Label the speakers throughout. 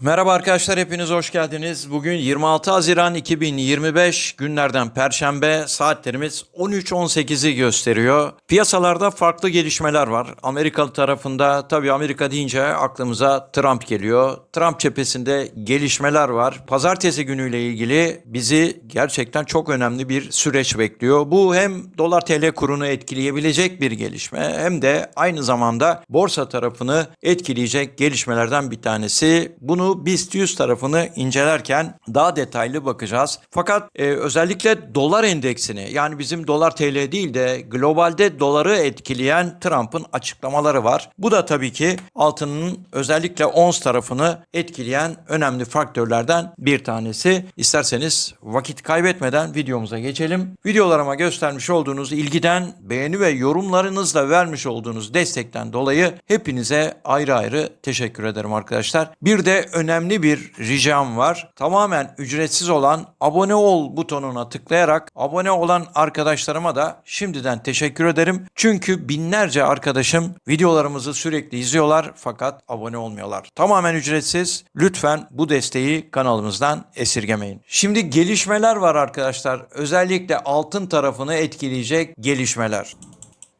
Speaker 1: Merhaba arkadaşlar hepiniz hoş geldiniz. Bugün 26 Haziran 2025 günlerden Perşembe saatlerimiz 13.18'i gösteriyor. Piyasalarda farklı gelişmeler var. Amerika tarafında tabii Amerika deyince aklımıza Trump geliyor. Trump cephesinde gelişmeler var. Pazartesi günüyle ilgili bizi gerçekten çok önemli bir süreç bekliyor. Bu hem dolar TL kurunu etkileyebilecek bir gelişme hem de aynı zamanda borsa tarafını etkileyecek gelişmelerden bir tanesi. Bunu BIST 100 tarafını incelerken daha detaylı bakacağız. Fakat e, özellikle dolar endeksini yani bizim dolar TL değil de globalde doları etkileyen Trump'ın açıklamaları var. Bu da tabii ki altının özellikle ons tarafını etkileyen önemli faktörlerden bir tanesi. İsterseniz vakit kaybetmeden videomuza geçelim. Videolarıma göstermiş olduğunuz ilgiden, beğeni ve yorumlarınızla vermiş olduğunuz destekten dolayı hepinize ayrı ayrı teşekkür ederim arkadaşlar. Bir de önemli bir ricam var. Tamamen ücretsiz olan abone ol butonuna tıklayarak abone olan arkadaşlarıma da şimdiden teşekkür ederim. Çünkü binlerce arkadaşım videolarımızı sürekli izliyorlar fakat abone olmuyorlar. Tamamen ücretsiz. Lütfen bu desteği kanalımızdan esirgemeyin. Şimdi gelişmeler var arkadaşlar. Özellikle altın tarafını etkileyecek gelişmeler.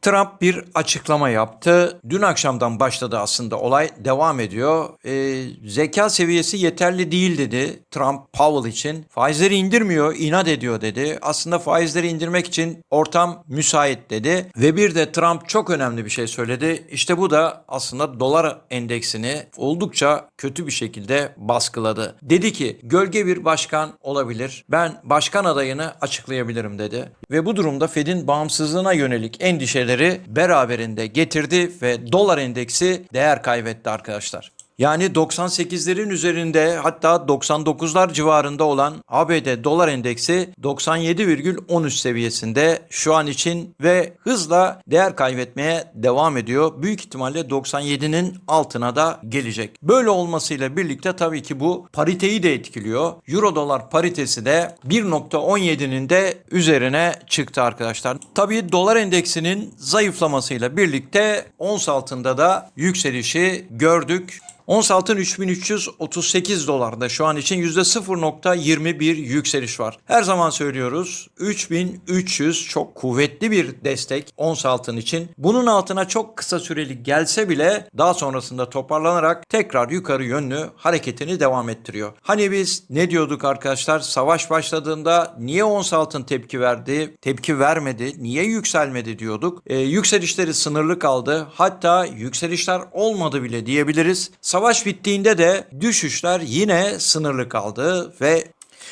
Speaker 1: Trump bir açıklama yaptı. Dün akşamdan başladı aslında olay devam ediyor. Ee, zeka seviyesi yeterli değil dedi Trump Powell için. Faizleri indirmiyor, inat ediyor dedi. Aslında faizleri indirmek için ortam müsait dedi. Ve bir de Trump çok önemli bir şey söyledi. İşte bu da aslında dolar endeksini oldukça kötü bir şekilde baskıladı. Dedi ki gölge bir başkan olabilir. Ben başkan adayını açıklayabilirim dedi. Ve bu durumda Fed'in bağımsızlığına yönelik endişeleri beraberinde getirdi ve dolar endeksi değer kaybetti arkadaşlar. Yani 98'lerin üzerinde hatta 99'lar civarında olan ABD dolar endeksi 97,13 seviyesinde şu an için ve hızla değer kaybetmeye devam ediyor. Büyük ihtimalle 97'nin altına da gelecek. Böyle olmasıyla birlikte tabii ki bu pariteyi de etkiliyor. Euro dolar paritesi de 1.17'nin de üzerine çıktı arkadaşlar. Tabii dolar endeksinin zayıflamasıyla birlikte ons altında da yükselişi gördük. Ons altın 3338 dolarda şu an için %0.21 yükseliş var. Her zaman söylüyoruz 3300 çok kuvvetli bir destek ons altın için. Bunun altına çok kısa süreli gelse bile daha sonrasında toparlanarak tekrar yukarı yönlü hareketini devam ettiriyor. Hani biz ne diyorduk arkadaşlar savaş başladığında niye ons altın tepki verdi, tepki vermedi, niye yükselmedi diyorduk. Ee, yükselişleri sınırlı kaldı hatta yükselişler olmadı bile diyebiliriz. Savaş bittiğinde de düşüşler yine sınırlı kaldı ve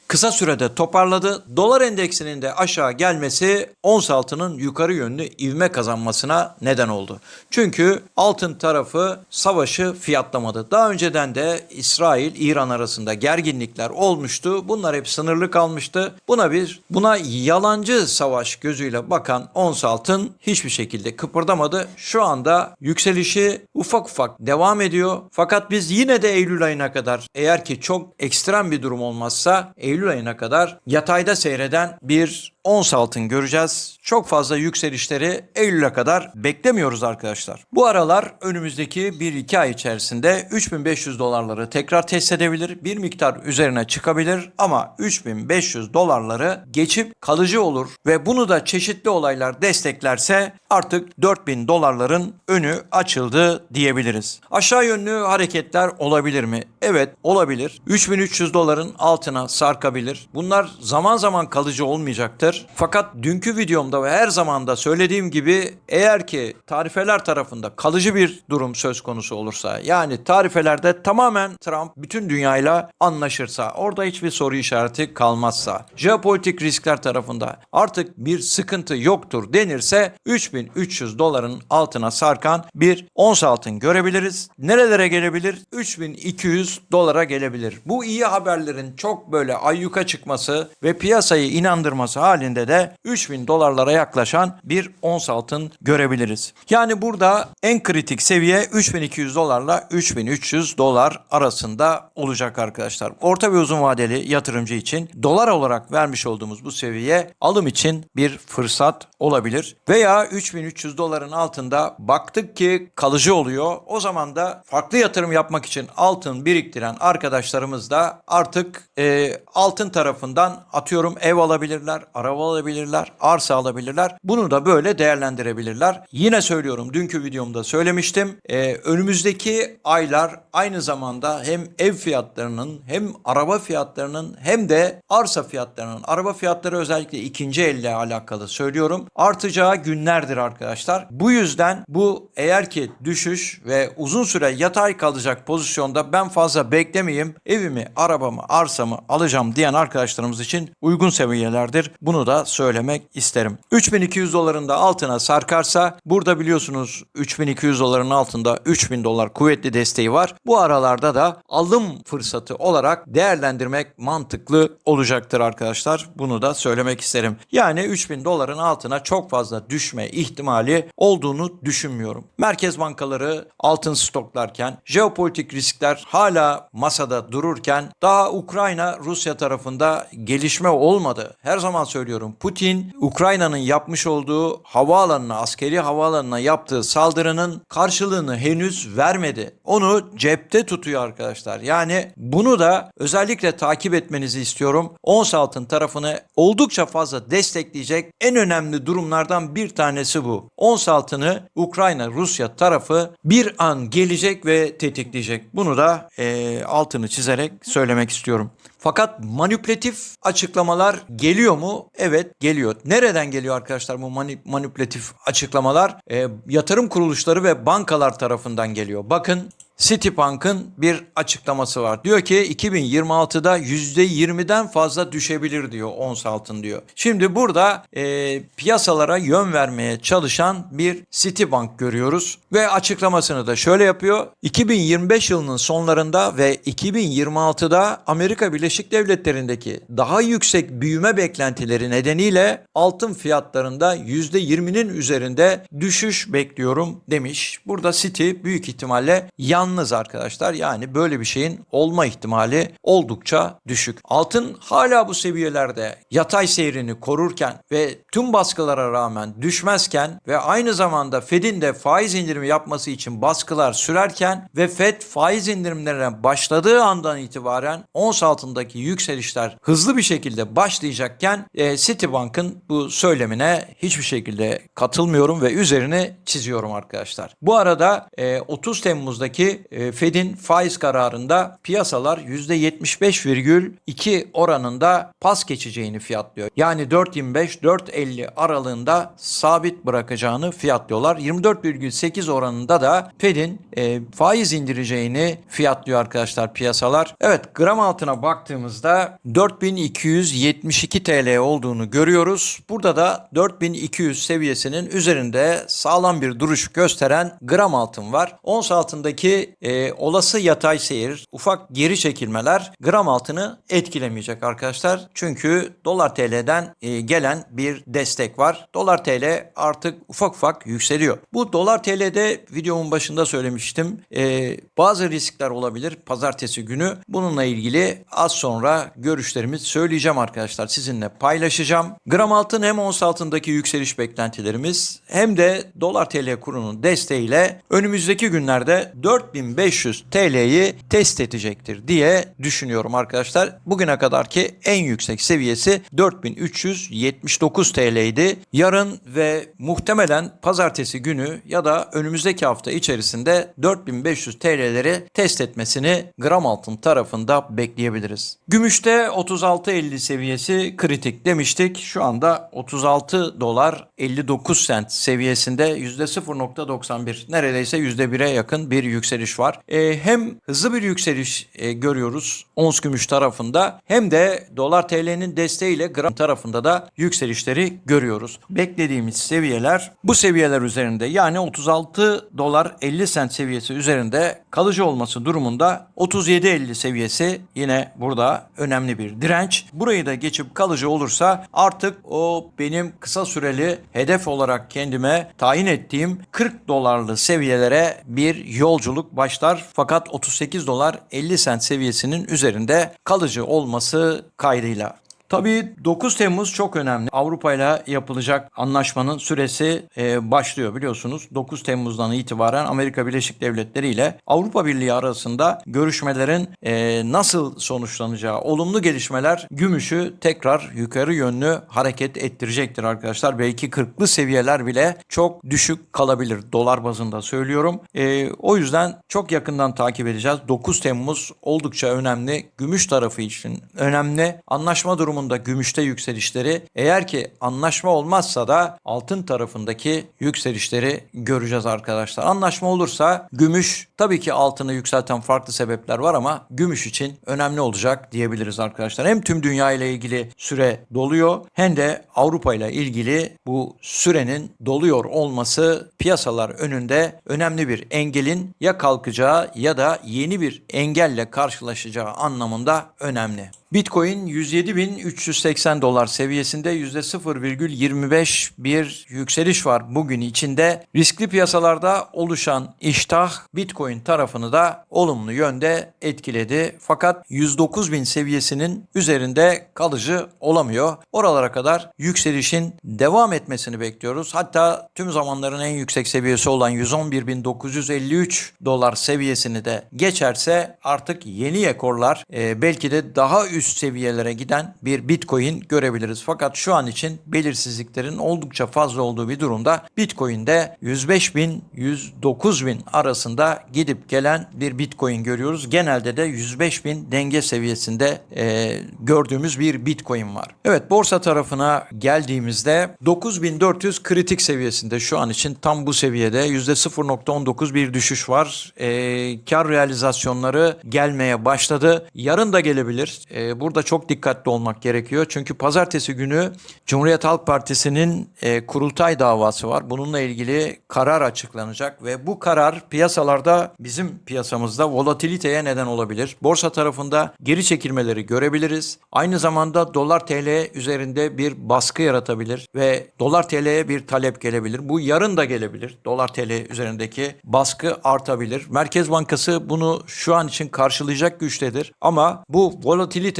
Speaker 1: kısa sürede toparladı. Dolar endeksinin de aşağı gelmesi ons altının yukarı yönlü ivme kazanmasına neden oldu. Çünkü altın tarafı savaşı fiyatlamadı. Daha önceden de İsrail-İran arasında gerginlikler olmuştu. Bunlar hep sınırlı kalmıştı. Buna bir buna yalancı savaş gözüyle bakan ons altın hiçbir şekilde kıpırdamadı. Şu anda yükselişi ufak ufak devam ediyor. Fakat biz yine de Eylül ayına kadar eğer ki çok ekstrem bir durum olmazsa Eylül ayına kadar yatayda seyreden bir ons altın göreceğiz. Çok fazla yükselişleri Eylül'e kadar beklemiyoruz arkadaşlar. Bu aralar önümüzdeki 1-2 ay içerisinde 3500 dolarları tekrar test edebilir. Bir miktar üzerine çıkabilir ama 3500 dolarları geçip kalıcı olur ve bunu da çeşitli olaylar desteklerse artık 4000 dolarların önü açıldı diyebiliriz. Aşağı yönlü hareketler olabilir mi? Evet olabilir. 3300 doların altına sarkabilir. Bunlar zaman zaman kalıcı olmayacaktır. Fakat dünkü videomda ve her zaman da söylediğim gibi eğer ki tarifeler tarafında kalıcı bir durum söz konusu olursa yani tarifelerde tamamen Trump bütün dünyayla anlaşırsa orada hiçbir soru işareti kalmazsa jeopolitik riskler tarafında artık bir sıkıntı yoktur denirse 3300 doların altına sarkan bir ons altın görebiliriz. Nerelere gelebilir? 3200 dolara gelebilir. Bu iyi haberlerin çok böyle ayyuka çıkması ve piyasayı inandırması halinde halinde de 3000 dolarlara yaklaşan bir ons altın görebiliriz. Yani burada en kritik seviye 3200 dolarla 3300 dolar arasında olacak arkadaşlar. Orta ve uzun vadeli yatırımcı için dolar olarak vermiş olduğumuz bu seviye alım için bir fırsat olabilir. Veya 3300 doların altında baktık ki kalıcı oluyor. O zaman da farklı yatırım yapmak için altın biriktiren arkadaşlarımız da artık e, altın tarafından atıyorum ev alabilirler, araba alabilirler, arsa alabilirler. Bunu da böyle değerlendirebilirler. Yine söylüyorum dünkü videomda söylemiştim. E, önümüzdeki aylar aynı zamanda hem ev fiyatlarının hem araba fiyatlarının hem de arsa fiyatlarının araba fiyatları özellikle ikinci elle alakalı söylüyorum artacağı günlerdir arkadaşlar. Bu yüzden bu eğer ki düşüş ve uzun süre yatay kalacak pozisyonda ben fazla beklemeyeyim evimi, arabamı, arsamı alacağım diyen arkadaşlarımız için uygun seviyelerdir. Bunu da söylemek isterim. 3200 doların da altına sarkarsa burada biliyorsunuz 3200 doların altında 3000 dolar kuvvetli desteği var. Bu aralarda da alım fırsatı olarak değerlendirmek mantıklı olacaktır arkadaşlar. Bunu da söylemek isterim. Yani 3000 doların altına çok fazla düşme ihtimali olduğunu düşünmüyorum. Merkez bankaları altın stoklarken, jeopolitik riskler hala masada dururken daha Ukrayna Rusya tarafında gelişme olmadı. Her zaman söylüyorum Putin Ukrayna'nın yapmış olduğu havaalanına, askeri havaalanına yaptığı saldırının karşılığını henüz vermedi. Onu cepte tutuyor arkadaşlar. Yani bunu da özellikle takip etmenizi istiyorum. Ons altın tarafını oldukça fazla destekleyecek en önemli durumlardan bir tanesi bu. Ons altını Ukrayna Rusya tarafı bir an gelecek ve tetikleyecek. Bunu da e, altını çizerek söylemek istiyorum. Fakat manipülatif açıklamalar geliyor mu? Evet geliyor. Nereden geliyor arkadaşlar bu mani- manipülatif açıklamalar? E, yatırım kuruluşları ve bankalar tarafından geliyor. Bakın Citibank'ın bir açıklaması var. Diyor ki 2026'da %20'den fazla düşebilir diyor ons altın diyor. Şimdi burada e, piyasalara yön vermeye çalışan bir Citibank görüyoruz ve açıklamasını da şöyle yapıyor. 2025 yılının sonlarında ve 2026'da Amerika Birleşik Devletleri'ndeki daha yüksek büyüme beklentileri nedeniyle altın fiyatlarında %20'nin üzerinde düşüş bekliyorum demiş. Burada City büyük ihtimalle yalnız arkadaşlar. Yani böyle bir şeyin olma ihtimali oldukça düşük. Altın hala bu seviyelerde yatay seyrini korurken ve tüm baskılara rağmen düşmezken ve aynı zamanda Fed'in de faiz indirimi yapması için baskılar sürerken ve Fed faiz indirimlerine başladığı andan itibaren ons altındaki yükselişler hızlı bir şekilde başlayacakken e, Citibank'ın bu söylemine hiçbir şekilde katılmıyorum ve üzerini çiziyorum arkadaşlar. Bu arada e, 30 Temmuz'daki e, Fed'in faiz kararında piyasalar %75,2 oranında pas geçeceğini fiyatlıyor. Yani 4.25-4.50 aralığında sabit bırakacağını fiyatlıyorlar. 24,8 oranında da Fed'in e, faiz indireceğini fiyatlıyor arkadaşlar piyasalar. Evet gram altına baktığımızda 4272 TL olduğunu görüyoruz. Burada da 4200 seviyesinin üzerinde sağlam bir duruş gösteren gram altın var. Ons altındaki e, olası yatay seyir, ufak geri çekilmeler gram altını etkilemeyecek arkadaşlar. Çünkü dolar TL'den e, gelen bir destek var. Dolar TL artık ufak ufak yükseliyor. Bu dolar TL'de videomun başında söylemiştim. E, bazı riskler olabilir pazartesi günü. Bununla ilgili az sonra görüşlerimi söyleyeceğim arkadaşlar. Sizinle paylaşacağım. Gram altın hem ons altındaki yükseliş beklentilerimiz hem de dolar TL kurunun desteğiyle önümüzdeki günlerde 4500 TL'yi test edecektir diye düşünüyorum arkadaşlar. Bugüne kadarki en yüksek seviyesi 4379 TL idi. Yarın ve muhtemelen pazartesi günü ya da önümüzdeki hafta içerisinde 4500 TL'leri test etmesini gram altın tarafında bekleyebiliriz. Gümüşte 36.50 seviyesi kritik demiştik. Şu anda 36 dolar 59 sent seviyesinde %0.91 neredeyse %1'e yakın bir yükseliş yükseliş var. E, hem hızlı bir yükseliş e, görüyoruz ons gümüş tarafında hem de dolar TL'nin desteğiyle gram tarafında da yükselişleri görüyoruz. Beklediğimiz seviyeler bu seviyeler üzerinde yani 36 dolar 50 sent seviyesi üzerinde kalıcı olması durumunda 37.50 seviyesi yine burada önemli bir direnç. Burayı da geçip kalıcı olursa artık o benim kısa süreli hedef olarak kendime tayin ettiğim 40 dolarlı seviyelere bir yolculuk başlar. Fakat 38 dolar 50 sent seviyesinin üzerinde kalıcı olması kaydıyla. Tabii 9 Temmuz çok önemli. Avrupa ile yapılacak anlaşmanın süresi e, başlıyor biliyorsunuz. 9 Temmuz'dan itibaren Amerika Birleşik Devletleri ile Avrupa Birliği arasında görüşmelerin e, nasıl sonuçlanacağı, olumlu gelişmeler gümüşü tekrar yukarı yönlü hareket ettirecektir arkadaşlar. Belki 40'lı seviyeler bile çok düşük kalabilir dolar bazında söylüyorum. E, o yüzden çok yakından takip edeceğiz. 9 Temmuz oldukça önemli. Gümüş tarafı için önemli. Anlaşma durumunda gümüşte yükselişleri eğer ki anlaşma olmazsa da altın tarafındaki yükselişleri göreceğiz arkadaşlar. Anlaşma olursa gümüş tabii ki altını yükselten farklı sebepler var ama gümüş için önemli olacak diyebiliriz arkadaşlar. Hem tüm dünya ile ilgili süre doluyor hem de Avrupa ile ilgili bu sürenin doluyor olması piyasalar önünde önemli bir engelin ya kalkacağı ya da yeni bir engelle karşılaşacağı anlamında önemli. Bitcoin 107.380 dolar seviyesinde %0,25 bir yükseliş var bugün içinde. Riskli piyasalarda oluşan iştah Bitcoin tarafını da olumlu yönde etkiledi. Fakat 109.000 seviyesinin üzerinde kalıcı olamıyor. Oralara kadar yükselişin devam etmesini bekliyoruz. Hatta tüm zamanların en yüksek seviyesi olan 111.953 dolar seviyesini de geçerse artık yeni rekorlar e, belki de daha üst seviyelere giden bir Bitcoin görebiliriz. Fakat şu an için belirsizliklerin oldukça fazla olduğu bir durumda Bitcoin'de 105 bin 109 bin arasında gidip gelen bir Bitcoin görüyoruz. Genelde de 105 bin denge seviyesinde e, gördüğümüz bir Bitcoin var. Evet borsa tarafına geldiğimizde 9400 kritik seviyesinde şu an için tam bu seviyede %0.19 bir düşüş var. E, kar realizasyonları gelmeye başladı. Yarın da gelebilir. E, burada çok dikkatli olmak gerekiyor. Çünkü pazartesi günü Cumhuriyet Halk Partisi'nin e, kurultay davası var. Bununla ilgili karar açıklanacak ve bu karar piyasalarda bizim piyasamızda volatiliteye neden olabilir. Borsa tarafında geri çekilmeleri görebiliriz. Aynı zamanda dolar TL üzerinde bir baskı yaratabilir ve dolar TL'ye bir talep gelebilir. Bu yarın da gelebilir. Dolar TL üzerindeki baskı artabilir. Merkez Bankası bunu şu an için karşılayacak güçtedir. Ama bu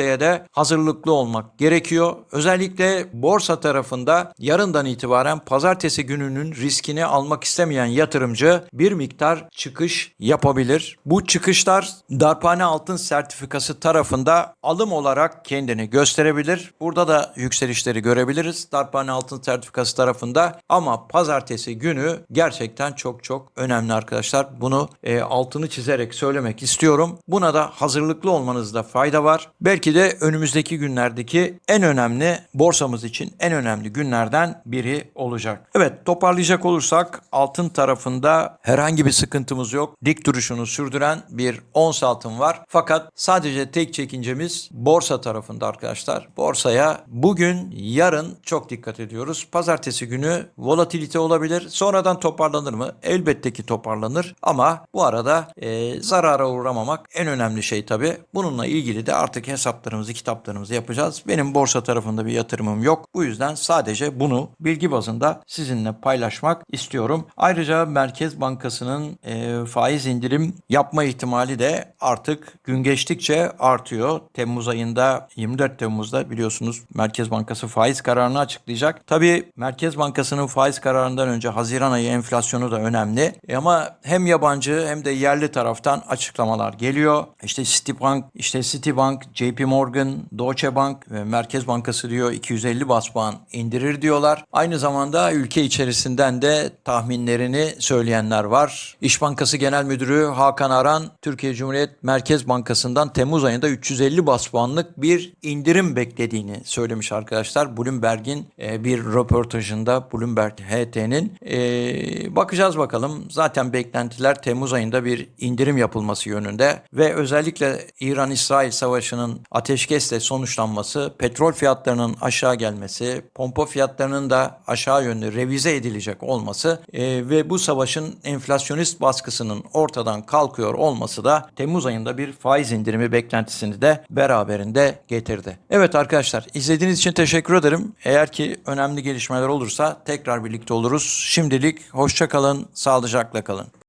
Speaker 1: volatiliteye de hazırlıklı olmak gerekiyor. Özellikle borsa tarafında yarından itibaren pazartesi gününün riskini almak istemeyen yatırımcı bir miktar çıkış yapabilir. Bu çıkışlar darphane altın sertifikası tarafında alım olarak kendini gösterebilir. Burada da yükselişleri görebiliriz darphane altın sertifikası tarafında ama pazartesi günü gerçekten çok çok önemli arkadaşlar. Bunu e, altını çizerek söylemek istiyorum. Buna da hazırlıklı olmanızda fayda var. Belki de önümüzdeki günlerdeki en önemli borsamız için en önemli günlerden biri olacak. Evet toparlayacak olursak altın tarafında herhangi bir sıkıntımız yok. Dik duruşunu sürdüren bir ons altın var. Fakat sadece tek çekincemiz borsa tarafında arkadaşlar. Borsaya bugün yarın çok dikkat ediyoruz. Pazartesi günü volatilite olabilir. Sonradan toparlanır mı? Elbette ki toparlanır ama bu arada e, zarara uğramamak en önemli şey tabii. Bununla ilgili de artık hesaplarımızı, kitaplarımızı yapacağız. Benim borsa tarafında bir yatırımım yok. Bu yüzden sadece bunu bilgi bazında sizinle paylaşmak istiyorum. Ayrıca Merkez Bankası'nın e, faiz indirim yapma ihtimali de artık gün geçtikçe artıyor. Temmuz ayında 24 Temmuz'da biliyorsunuz Merkez Bankası faiz kararını açıklayacak. Tabii Merkez Bankası'nın faiz kararından önce Haziran ayı enflasyonu da önemli. E ama hem yabancı hem de yerli taraftan açıklamalar geliyor. İşte Citibank, işte Citibank, JP Morgan, Deutsche Bank ve Merkez Bankası diyor 250 bas puan indirir diyorlar. Aynı zamanda ülke içerisinden de tahminlerini söyleyenler var. İş Bankası Genel Müdürü Hakan Aran, Türkiye Cumhuriyet Merkez Bankası'ndan Temmuz ayında 350 bas puanlık bir indirim beklediğini söylemiş arkadaşlar. Bloomberg'in e, bir röportajında Bloomberg HT'nin e, bakacağız bakalım. Zaten beklentiler Temmuz ayında bir indirim yapılması yönünde ve özellikle İran-İsrail savaşının ateşkesle sonuçlanması, petrol fiyatlarının aşağı gelmesi, pompa fiyatlarının da aşağı yönlü revize edilecek olması e, ve bu savaşın enflasyonist baskısının ortadan kalkıyor olması da Temmuz ayında bir faiz indirimi beklentisini de beraberinde getirdi. Evet arkadaşlar izlediğiniz için teşekkür ederim. Eğer ki önemli gelişmeler olursa tekrar birlikte oluruz. Şimdilik hoşça kalın, sağlıcakla kalın.